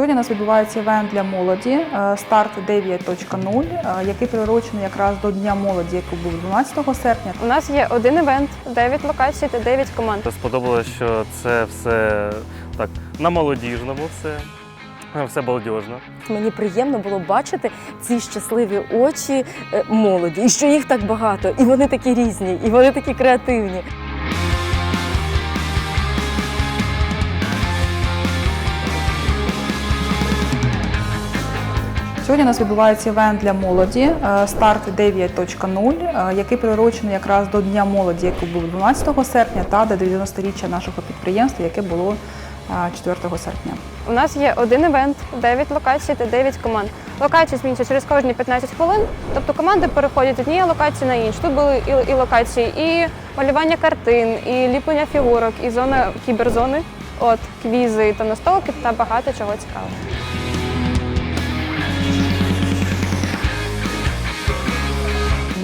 Сьогодні у нас відбувається івент для молоді е, старт 9.0, е, який приурочений якраз до Дня молоді, який був 12 серпня. У нас є один івент, 9 локацій та 9 команд. Сподобалось, що це все так на молодіжному, все, все балдежно. Мені приємно було бачити ці щасливі очі е, молоді, і що їх так багато, і вони такі різні, і вони такі креативні. Сьогодні у нас відбувається івент для молоді е, старт 9.0, е, який приурочений якраз до Дня молоді, який був 12 серпня, та до 90-річчя нашого підприємства, яке було е, 4 серпня. У нас є один івент, 9 локацій та 9 команд. Локації змінюються через кожні 15 хвилин, тобто команди переходять з однієї локації на іншу. Тут були і, локації, і малювання картин, і ліплення фігурок, і зона кіберзони, от квізи та настолки та багато чого цікавого.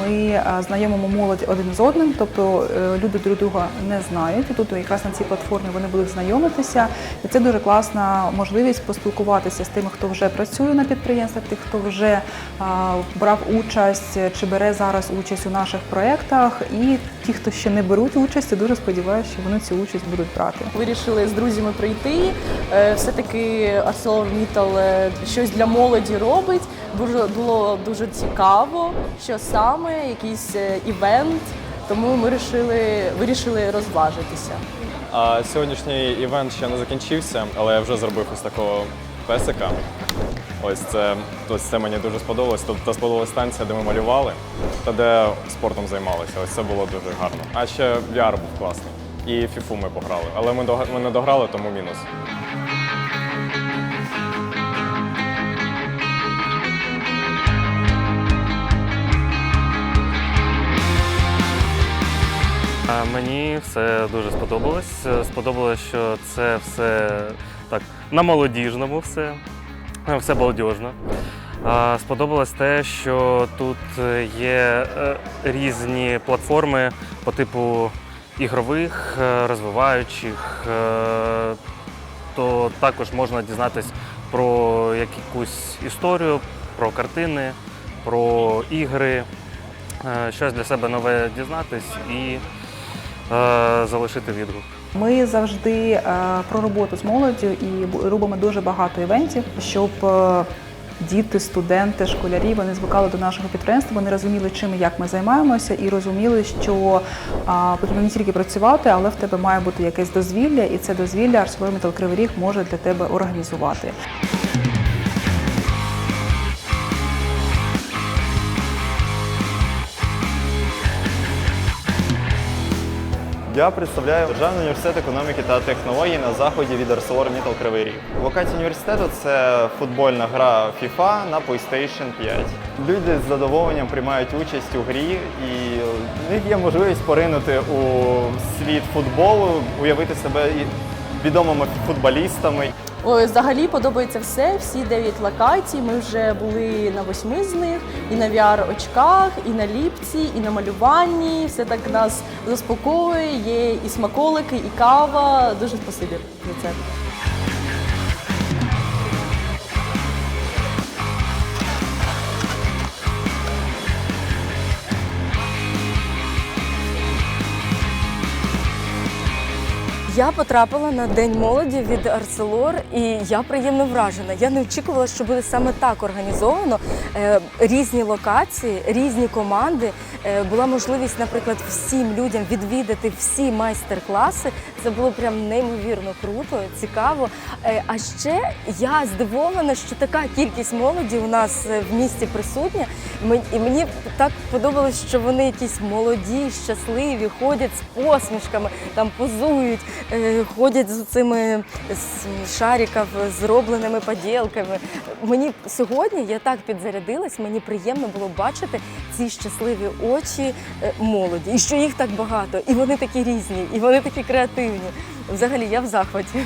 Ми е, знайомимо молодь один з одним, тобто е, люди друг друга не знають. І тут якраз на цій платформі вони будуть знайомитися. І це дуже класна можливість поспілкуватися з тими, хто вже працює на підприємствах, тих, хто вже брав участь чи бере зараз участь у наших проєктах. І ті, хто ще не беруть участь, я дуже сподіваюся, що вони цю участь будуть брати. Вирішили з друзями прийти. Е, Все-таки ArcelorMittal е, щось для молоді робить. Було дуже цікаво, що саме, якийсь е, івент. Тому ми вирішили, вирішили розважитися. А сьогоднішній івент ще не закінчився, але я вже зробив ось такого песика. Ось це, ось це мені дуже сподобалось. Тобто сподобалась станція, де ми малювали та де спортом займалися. Ось це було дуже гарно. А ще VR був класний. І фіфу ми пограли. Але ми, ми не дограли, тому мінус. Мені все дуже сподобалось. Сподобалось, що це все так на молодіжному, все, е, все балдежно. А, Сподобалось те, що тут є е, різні платформи по типу ігрових, е, розвиваючих. То також можна дізнатись про якусь історію, про картини, про ігри, щось для себе нове дізнатись і залишити відгук. Ми завжди е, про роботу з молоддю і робимо дуже багато івентів, щоб е, діти, студенти, школярі вони звикали до нашого підприємства. Вони розуміли, чим і як ми займаємося, і розуміли, що потрібно не тільки працювати, але в тебе має бути якесь дозвілля, і це дозвілля ArcelorMittal Кривий Ріг може для тебе організувати. Я представляю Державний університет економіки та технологій на заході від ArcelorMittal Кривий Ріг. Локація університету це футбольна гра FIFA на PlayStation 5. Люди з задоволенням приймають участь у грі, і в них є можливість поринути у світ футболу, уявити себе відомими футболістами. Ой, взагалі подобається все, всі дев'ять локацій. Ми вже були на восьми з них, і на VR-очках, і на ліпці, і на малюванні. Все так нас заспокоює, є і смаколики, і кава. Дуже спасибі за це. Я потрапила на День молоді від Арселор, і я приємно вражена. Я не очікувала, що буде саме так організовано. Е, Різні локації, різні команди. Е, Була можливість, наприклад, всім людям відвідати всі майстер-класи. Це було прям неймовірно круто, цікаво. Е, А ще я здивована, що така кількість молоді у нас в місті присутня. І мені так подобалось, що вони якісь молоді, щасливі, ходять з посмішками, там позують, ходять з цими з шариків зробленими поділками. Мені сьогодні я так підзарядилась, мені приємно було бачити ці щасливі очі е, молоді, і що їх так багато, і вони такі різні, і вони такі креативні. Взагалі, я в захваті.